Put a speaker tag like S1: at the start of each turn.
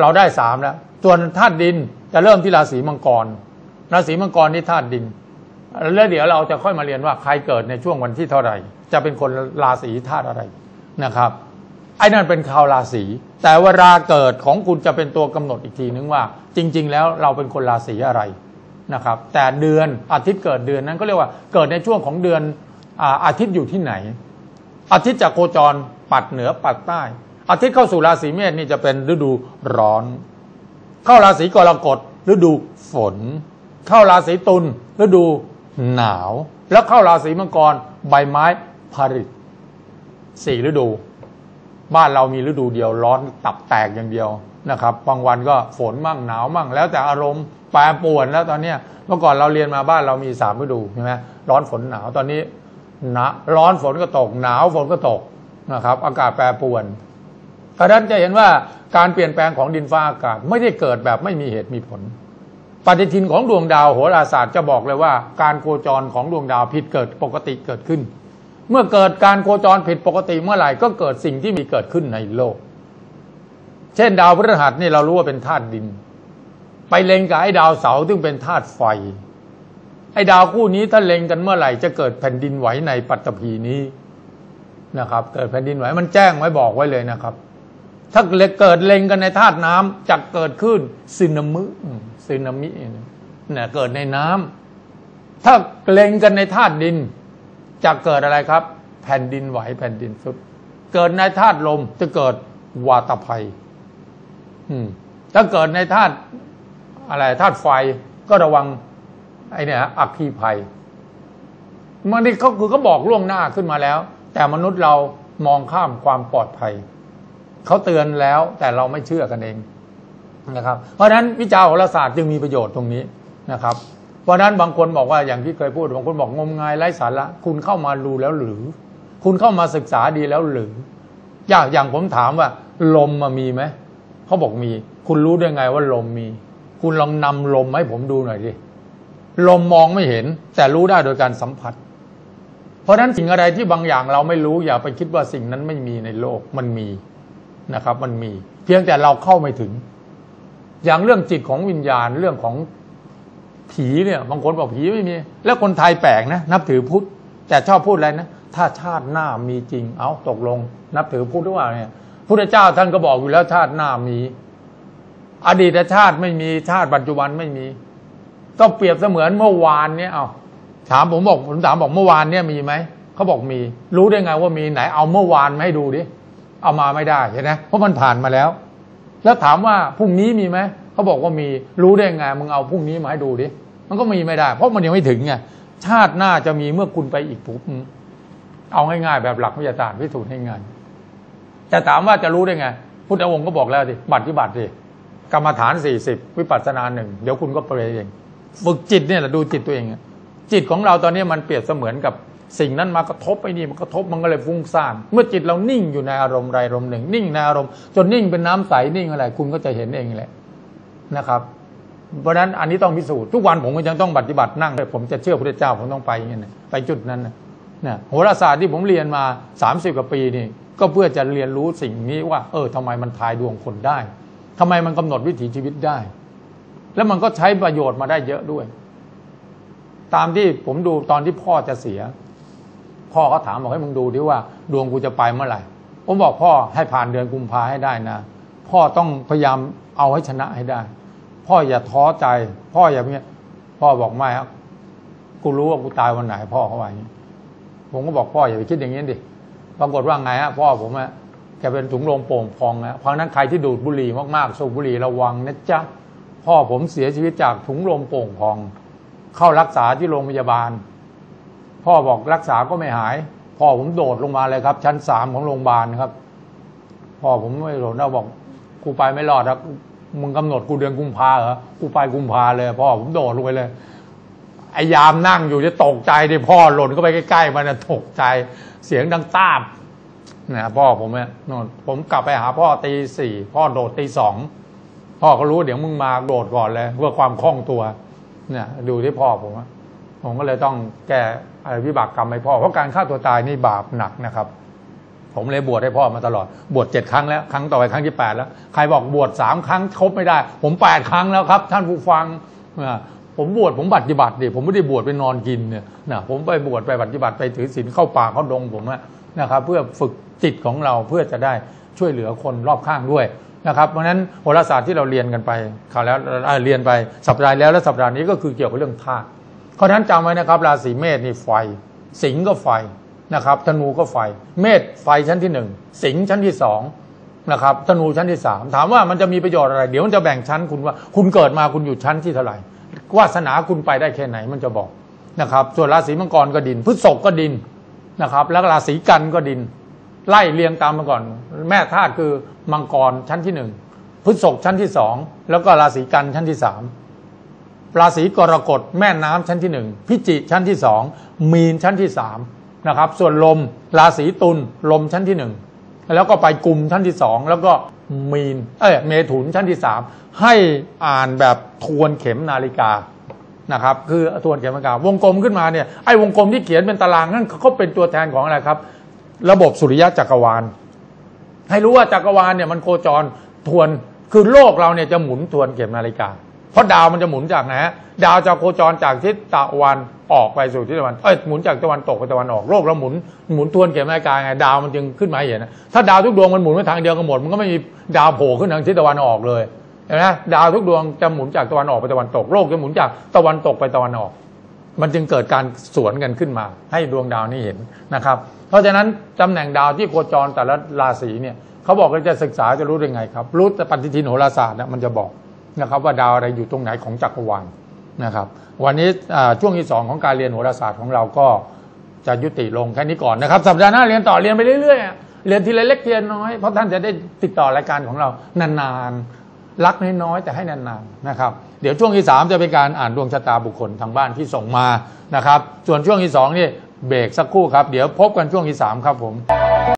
S1: เราได้สามแล้ว ส่วนธาตุดินจะเริ่มที่ราศีมังกร ราศีมังกรนี่ธาตุดิน แล้วเดี๋ยวเราจะค่อยมาเรียนว่าใครเกิดในช่วงวันที่เท่าไหร่ จะเป็นคนราศีธาตุอะไรนะครับ ไอ้นั่นเป็นข่าวราศี แต่เวลาเกิดของคุณจะเป็นตัวกำหนดอีกทีนึงว่า จริง ๆ แล้วเราเป็นคนราศีอะไรนะครับ แต่เดือนอาทิตย์เกิดเดือนนั้นก็เรียกว่าเกิดในช่วงของเดือนอาอาทิตย์อยู่ที่ไหน อาทิตย์จากโคจรปัดเหนือปัดใต้ อาทิตย์เข้าสู่ราศีเมษนี่จะเป็นฤดูร้อน เข้าราศีกรกฎฤดูฝน เข้าราศีตุลฤดูหนาว แล้วเข้าราศีมังกรใบไม้ผลิตสี่ฤดู บ้านเรามีฤดูเดียวร้อนตับแตกอย่างเดียวนะครับบางวันก็ฝนมั่งหนาวมั่ง แล้วแต่อารมณ์แปรปรวนแล้วตอนเนี้ยเมื่อก่อนเราเรียนมาบ้านเรามีสามฤดูใช่ไหมร้อนฝนหนาวตอนนี้หนาร้อนฝนก็ตก หนาวฝนก็ตกนะครับ อากาศแปรปรวน เพราะนั้นจะเห็นว่าการเปลี่ยนแปลงของดินฟ้าอากาศไม่ได้เกิดแบบไม่มีเหตุมีผล ปฏิทินของดวงดาวโหราศาสตร์จะบอกเลยว่า การโคจรของดวงดาวผิดเกิดปกติเกิดขึ้น เมื่อเกิดการโคจรผิดปกติเมื่อไหร่ก็เกิดสิ่งที่มีเกิดขึ้นในโลก เช่น ดาวพฤหัสนี่เรารู้ว่าเป็นธาตุดิน ไปเล็งกับไอ้ดาวเสาร์ซึ่งเป็นธาตุไฟไอ้ดาวคู่นี้ถ้าเล็งกันเมื่อไหร่จะเกิดแผ่นดินไหวในปัตตภีนี้นะครับ เกิดแผ่นดินไหวมันแจ้งไว้บอกไว้เลยนะครับ ถ้าเกิดเล็งกันในธาตุน้ำจะเกิดขึ้นซึนามิซึนามิเนี่ยเกิดในน้ำถ้าเล็งกันในธาตุดินจะเกิดอะไรครับ แผ่นดินไหวแผ่นดินสุด เกิดในธาตุลมจะเกิดวาตภัย อืม ถ้าเกิดในธาตุอะไรธาตุไฟก็ระวัง ไอ้เนี่ยอัคคีภัยมันนี่เขาคือเขาบอกล่วงหน้าขึ้นมาแล้ว แต่มนุษย์เรามองข้ามความปลอดภัย เขาเตือนแล้วแต่เราไม่เชื่อกันเองนะครับ เพราะฉะนั้นวิจารณ์โหราศาสตร์จึงมีประโยชน์ตรงนี้นะครับ เพราะฉะนั้นบางคนบอกว่าอย่างที่เคยพูดบางคนบอกงมงายไร้สาระคุณเข้ามาดูแล้วหรือ คุณเข้ามาศึกษาดีแล้วหรืออย่างอย่างผมถามว่า ลมมามีไหมเขาบอกมี คุณรู้ได้ไงว่าลมมี คุณลองนำลมให้ผมดูหน่อยดิลมมองไม่เห็น แต่รู้ได้โดยการสัมผัส เพราะฉะนั้นสิ่งอะไรที่บางอย่างเราไม่รู้อย่าไปคิดว่าสิ่งนั้นไม่มีในโลกมันมี นะครับ มันมี เพียงแต่เราเข้าไม่ถึง อย่างเรื่องจิตของวิญญาณเรื่องของผีเนี่ย บางคนบอกผีไม่มี แล้วคนไทยแปลกนะนับถือพุทธแต่ชอบพูดอะไรนะถ้าชาติหน้ามีจริง เอาตกลง นับถือพุทธหรือเปล่าเนี่ยพุทธเจ้าท่านก็บอกอยู่แล้วชาติหน้ามี อดีตชาติไม่มีชาติปัจจุบันไม่มี ก็เปรียบเสมือนเมื่อวานเนี่ยเอาถามผมบอกผมถามบอกเมื่อวานเนี่ยมีไหมเขาบอกมี รู้ได้ไงว่ามีไหนเอาเมื่อวานมาให้ดูดิ เอามาไม่ได้เห็นไหมเพราะมันผ่านมาแล้ว แล้วถามว่าพรุ่งนี้มีไหมเขาบอกว่ามีรู้ได้ไงมึงเอาพรุ่งนี้มาให้ดูดิมันก็มีไม่ได้ เพราะมันยังไม่ถึงไงชาติหน้าจะมีเมื่อคุณไปอีกปุ๊บเอาง่ายๆแบบหลักวิทยาศาสตร์พิสูจน์ให้งานจะถามว่าจะรู้ได้ไงพุทธองค์ก็บอกแล้วสิบัตรที่บัตรสิกรรมฐานสี่สิบวิปัสสนาหนึ่งเดี๋ยวคุณก็ไปเองฝึกจิตเนี่ยแหละดูจิตตัวเองจิตของเราตอนนี้มันเปรียบเสมือนกับ สิ่งนั้นมากระทบไอ้นี่มันกระทบมันก็เลยฟุ้งซ่านเมื่อจิตเรานิ่งอยู่ในอารมณ์ใดอารมณ์หนึ่ง นิ่งในอารมณ์จนนิ่งเป็นน้ำใสนิ่งอะไรคุณก็จะเห็นเองแหละนะครับ เพราะฉะนั้นอันนี้ต้องพิสูจน์ทุกวันผมก็ยังต้องปฏิบัตินั่งเลยผมจะเชื่อพระเจ้าผมต้องไปอย่างนี้ไปจุดนั้นนะโหราศาสตร์ที่ผมเรียนมา 30กว่าปีนี่ก็เพื่อจะเรียนรู้สิ่งนี้ว่า เออทำไมมันทายดวงคนได้ทำไมมันกำหนดวิถีชีวิตได้ แล้วมันก็ใช้ประโยชน์มาได้เยอะด้วย ตามที่ผมดูตอนที่พ่อจะเสีย พ่อเขาถามบอกให้มึงดูดิว่าดวงกูจะไปเมื่อไหร่ ผมบอกพ่อให้ผ่านเดือนกุมภาให้ได้นะ พ่อต้องพยายามเอาให้ชนะให้ได้ พ่ออย่าท้อใจ พ่ออย่าเงี้ยพ่อบอกไม่ครับกูรู้ว่ากูตายวันไหน พ่อเขาว่าอย่างนี้ ผมก็บอกพ่ออย่าไปคิดอย่างนี้ดิปรากฏว่าไงฮะพ่อผมอะแกเป็นถุงลมโป่งพองนะเพราะนั้นใครที่ดูดบุหรี่มากๆสูบบุหรี่ระวังนะจ๊ะพ่อผมเสียชีวิตจากถุงลมโป่งพอง เข้ารักษาที่โรงพยาบาล พ่อบอกรักษาก็ไม่หาย พ่อผมโดดลงมาเลยครับ ชั้นสามของโรงพยาบาลครับ พ่อผมไม่โดดนะบอกกูไปไม่รอดครับมึงกำหนดกูเดือนกุมภาเหรอกูไปกุมภาเลย พ่อผมโดดลงไปเลยไอ้ยามนั่งอยู่จะตกใจดิพ่อหล่นก็ไปใกล้ๆมันนะตกใจเสียงดังตาบนะพ่อผมเนี่ยนนผมกลับไปหาพ่อตีสี่พ่อโดดตีสองพ่อเขารู้เดี๋ยวมึงมาโดดก่อนเลยเพื่อความคล่องตัวเนี่ยดูที่พ่อผม ผมก็เลยต้องแก้อะไรวิบากกรรมให้พ่อ เพราะการฆ่าตัวตายนี่บาปหนักนะครับ ผมเลยบวชให้พ่อมาตลอด บวชเจ็ดครั้งแล้ว ครั้งต่อไปครั้งที่แปดแล้ว ใครบอกบวชสามครั้งครบไม่ได้ ผมแปดครั้งแล้วครับ ท่านผู้ฟังผมบวชผมปฏิบัติดิผมไม่ได้บวชไปนอนกินเนี่ยนะผมไปบวชไปปฏิบัติไปถือศีลเข้าป่าเข้าดงผมนะครับ เพื่อฝึกจิตของเราเพื่อจะได้ช่วยเหลือคนรอบข้างด้วยนะครับเพราะนั้นโหราศาสตร์ที่เราเรียนกันไปคราวแล้วเอ่อเรียนไปสัปดาห์แล้วและสัปดาห์นี้ก็คือเกี่ยวกับเรื่องธาตุ เพราะฉะนั้นจำไว้นะครับ ราศีเมษนี่ไฟ สิงห์ก็ไฟนะครับธนูก็ไฟ เมษไฟชั้นที่หนึ่งสิงห์ชั้นที่สองนะครับธนูชั้นที่สามถามว่ามันจะมีประโยชน์อะไร เดี๋ยวมันจะแบ่งชั้นคุณว่า คุณเกิดมาคุณอยู่ชั้นที่เท่าไหร่วาสนาคุณไปได้แค่ไหนมันจะบอกนะครับ ส่วนราศีมังกรก็ดินพฤษภก็ดินนะครับ แล้วราศีกันก็ดิน ไล่เรียงตามมาก่อน แม่ธาตุคือมังกรชั้นที่หนึ่งพฤษภชั้นที่สองแล้วก็ราศีกันชั้นที่สาม ราศีกรกฎแม่น้ำชั้นที่หนึ่งพิจิชั้นที่สองมีนชั้นที่สามนะครับส่วนลมราศีตุลลมชั้นที่หนึ่งแล้วก็ไปกลุ่มชั้นที่สองแล้วก็มีนเอ้ยเมถุนชั้นที่สามให้อ่านแบบทวนเข็มนาฬิกานะครับคือทวนเข็มนาฬิกาวงกลมขึ้นมาเนี่ยไอ้วงกลมที่เขียนเป็นตารางนั่นเขาเป็นตัวแทนของอะไรครับ ระบบสุริยะจักรวาล ให้รู้ว่าจักรวาลเนี่ยมันโคจรทวนคือโลกเราเนี่ยจะหมุนทวนเข็มนาฬิกา เพราะดาวมันจะหมุนจากไหนดาวจะโคจรจากทิศตะวันออกไปสู่ทิศตะวันเอ้ยหมุนจากตะวันตกไปตะวันออกโลกเราหมุนหมุนทวนเข็มนาฬิกาไงดาวมันจึงขึ้นมาเห็นนะถ้าดาวทุกดวงมันหมุนไปทางเดียวกันหมดมันก็ไม่มีดาวโผล่ขึ้นทางทิศตะวันออกเลยเห็นไหมดาวทุกดวงจะหมุนจากตะวันออกไปตะวันตก โลกจะหมุนจากตะวันตกไปตะวันออก มันจึงเกิดการสวนกันขึ้นมา ให้ดวงดาวนี้เห็นนะครับ เพราะฉะนั้นตำแหน่งดาวที่โคจรแต่ละราศีเนี่ยเขาบอกว่าจะศึกษาจะรู้ได้ไงครับ รู้แต่ปฏิทินโหราศาสตร์เนี่ยมันจะบอก นะครับ ว่าดาวอะไรอยู่ตรงไหนของจักรวาลนะครับ วันนี้ช่วงที่สองของการเรียนโหราศาสตร์ของเราก็จะยุติลงแค่นี้ก่อนนะครับ สัปดาห์หน้าเรียนต่อเรียนไปเรื่อยๆอะเรียนทีละเล็กทีละน้อยเพราะท่านจะได้ติดต่อรายการของเรานานๆรักน้อยๆแต่ให้นานๆนะครับ เดี๋ยวช่วงที่ 3 จะเป็นการอ่านดวงชะตาบุคคลทางบ้านที่ส่งมานะครับ ส่วนช่วงที่2นี่เบรกสักครู่ครับ เดี๋ยวพบกันช่วงที่ 3 ครับผม